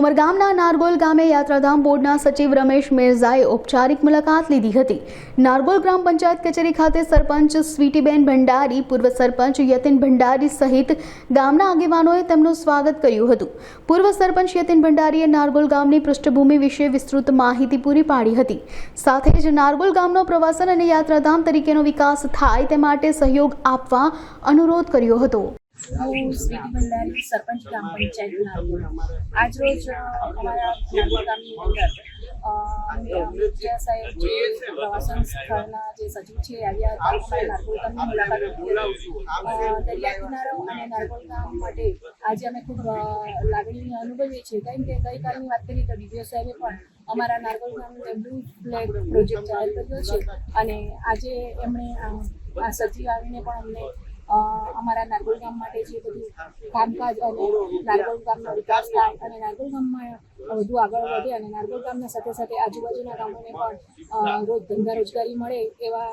ઉમરગામના નારગોલ ગામે યાત્રાધામ બોર્ડના સચિવ રમેશ મિર્ઝાએ ઔપચારિક મુલાકાત લીધી હતી. નારગોલ ગ્રામ પંચાયત કચેરી ખાતે સરપંચ સ્વીટીબેન ભંડારી, પૂર્વ સરપંચ યતિન ભંડારી સહિત ગામના આગેવાનોએ તેમનું સ્વાગત કર્યું હતું. પૂર્વ સરપંચ યતિન ભંડારીએ નારગોલ ગામની પૃષ્ઠભૂમિ વિશે વિસ્તૃત માહિતી પૂરી પાડી હતી. સાથે જ નારગોલ ગામનો પ્રવાસન અને યાત્રાધામ તરીકેનો વિકાસ થાય તે માટે સહયોગ આપવા અનુરોધ કર્યો હતો. હું સ્વીટી ભંડારી સરપંચ ગ્રામ પંચાયત નાગોર આજ રોજ અમારા નાગોર ગામની અંદર અ, સાહેબ જે પ્રવાસન જે સચિવ છે આવ્યા મુલાકાત અને નાગોર ગામ માટે આજે અમે ખૂબ લાગણી અનુભવીએ છીએ. કારણ કે ગઈકાલની વાત કરીએ તો ડીડીઓ સાહેબે પણ અમારા નાગોર ગામનો બ્લુ ફ્લેગ પ્રોજેક્ટ જાહેર કર્યો છે. અને આજે એમણે આ સચિવ આવીને પણ અમને અમારા નારગોલ ગામ માટે જે બધું કામકાજ અને નારગોલ ગામનો વિકાસ થાય અને નારગોલ ગામમાં વધુ આગળ વધે અને નારગોલ ગામના સાથે સાથે આજુબાજુના ગામોને પણ રોજ ધંધા રોજગારી મળે એવા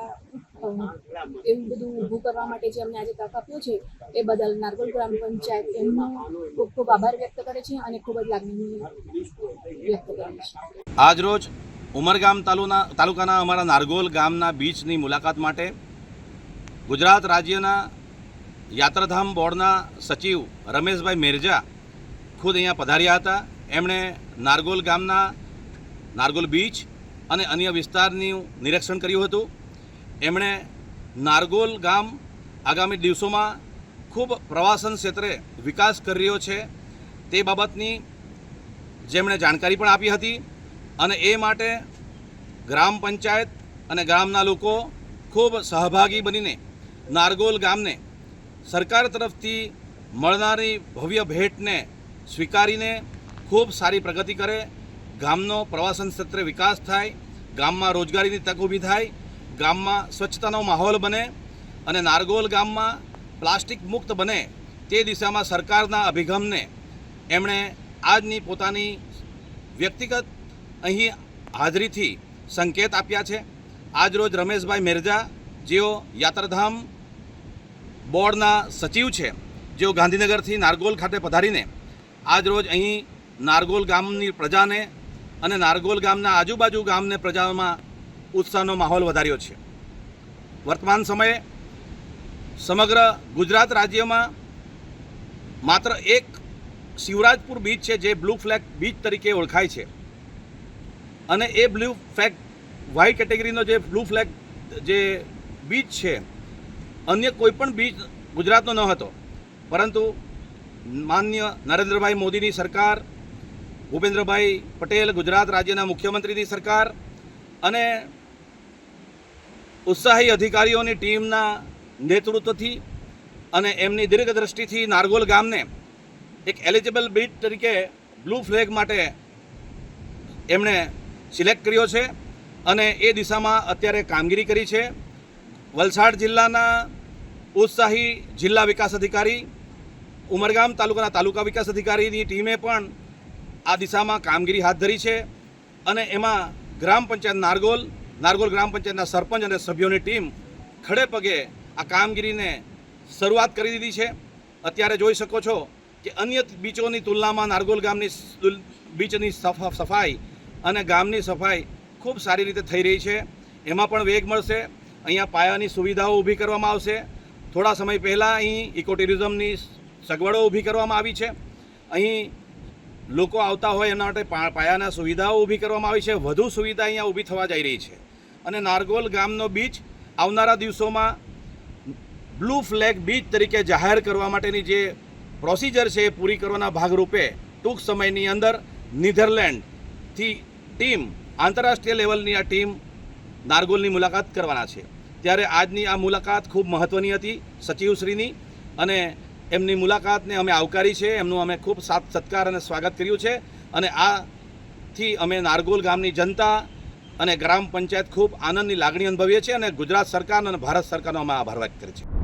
એવું બધું ઊભું કરવા માટે જે અમને આજે તક આપ્યો છે, એ બદલ નારગોલ ગ્રામ પંચાયત એમનો ખૂબ ખૂબ આભાર વ્યક્ત કરે છે અને ખૂબ જ લાગણી વ્યક્ત કરે છે. આજરોજ ઉમરગામ તાલુના, તાલુકાના અમારા નારગોલ ગામના બીચની મુલાકાત માટે ગુજરાત રાજ્યના યાત્રાધામ બોર્ડના સચિવ રમેશભાઈ મેરજા ખુદ અહીંયા પધાર્યા હતા. એમણે નારગોલ ગામના નારગોલ બીચ અને અન્ય વિસ્તારનું નિરીક્ષણ કર્યું હતું. એમણે નારગોલ ગામ આગામી દિવસોમાં ખૂબ પ્રવાસન ક્ષેત્રે વિકાસ કરી રહ્યો છે. તે બાબતની જેમણે જાણકારી પણ આપી હતી અને એ માટે ગ્રામ પંચાયત અને ગામના લોકો ખૂબ સહભાગી બનીને નારગોલ ગામને સરકાર તરફથી મળનારી ભવ્ય ભેટને સ્વીકારીને ખૂબ સારી પ્રગતિ કરે. ગામનો પ્રવાસન ક્ષેત્રે વિકાસ થાય, ગામમાં રોજગારીની તક ઊભી થાય, ગામમાં સ્વચ્છતાનો માહોલ બને અને નારગોલ ગામમાં પ્લાસ્ટિક મુક્ત બને તે દિશામાં સરકારના અભિગમને એમણે આજની પોતાની વ્યક્તિગત અહીં હાજરીથી સંકેત આપ્યા છે. આજરોજ રમેશભાઈ મેરજા જેઓ યાત્રાધામ બોર્ડના સચિવ છે, જેઓ ગાંધીનગરથી નારગોલ ખાતે પધારીને આજરોજ અહીં નારગોલ ગામની પ્રજાને અને નારગોલ ગામના આજુબાજુ ગામને પ્રજામાં ઉત્સાહનો માહોલ વધાર્યો છે. વર્તમાન સમયે સમગ્ર ગુજરાત રાજ્યમાં માત્ર એક શિવરાજપુર બીચ છે, જે બ્લુ ફ્લેગ બીચ તરીકે ઓળખાય છે. અને એ બ્લુ ફ્લેગ વ્હાઇટ કેટેગરીનો જે બ્લુ ફ્લેગ જે બીચ છે અન્ય કોઈ પણ બીચ ગુજરાતનો ન હતો. પરંતુ માન્ય નરેન્દ્રભાઈ મોદીની સરકાર, ભૂપેન્દ્રભાઈ પટેલ ગુજરાત રાજ્યના મુખ્યમંત્રીની સરકાર અને ઉત્સાહી અધિકારીઓની ટીમના નેતૃત્વથી અને એમની દીર્ઘદ્રષ્ટિથી નારગોલ ગામને એક એલિજિબલ બીચ તરીકે બ્લુ ફ્લેગ માટે એમણે સિલેક્ટ કર્યો છે અને એ દિશામાં અત્યારે કામગીરી કરી છે. વલસાડ જિલ્લાના ઉત્સાહી જિલ્લા વિકાસ અધિકારી, ઉમરગામ તાલુકાના તાલુકા વિકાસ અધિકારીની ટીમે પણ આ દિશામાં કામગીરી હાથ ધરી છે અને એમાં ગ્રામ પંચાયત નારગોલ નારગોલ ગ્રામ પંચાયતના સરપંચ અને સભ્યોની ટીમ ખડે પગે આ કામગીરીને શરૂઆત કરી દીધી છે. અત્યારે જોઈ શકો છો કે અન્ય બીચોની તુલનામાં નારગોલ ગામની બીચની સફ- સફાઈ અને ગામની સફાઈ ખૂબ સારી રીતે થઈ રહી છે. એમાં પણ વેગ મળશે. અહીંયા પાયાની સુવિધાઓ ઊભી કરવામાં આવશે. થોડા સમય પહેલાં અહીં ઇકો સગવડો ઊભી કરવામાં આવી છે. અહીં લોકો આવતા હોય એના માટે પાયાના સુવિધાઓ ઊભી કરવામાં આવી છે. વધુ સુવિધા અહીંયા ઊભી થવા જઈ રહી છે. અને નારગોલ ગામનો બીચ આવનારા દિવસોમાં બ્લુ ફ્લેગ બીચ તરીકે જાહેર કરવા માટેની જે પ્રોસિજર છે એ પૂરી કરવાના ભાગરૂપે ટૂંક સમયની અંદર નીધરલેન્ડથી ટીમ આંતરરાષ્ટ્રીય લેવલની આ ટીમ નારગોલની મુલાકાત કરવાના છે. ત્યારે આજની આ મુલાકાત ખૂબ મહત્ત્વની હતી સચિવશ્રીની અને એમની મુલાકાતને અમે આવકારી છે, એમનું અમે ખૂબ સાથ સત્કાર અને સ્વાગત કર્યું છે અને આથી અમે નારગોલ ગામની જનતા અને ગ્રામ પંચાયત ખૂબ આનંદની લાગણી અનુભવીએ છીએ અને ગુજરાત સરકાર અને ભારત સરકારનો અમે આભાર વ્યક્ત કરીએ છીએ.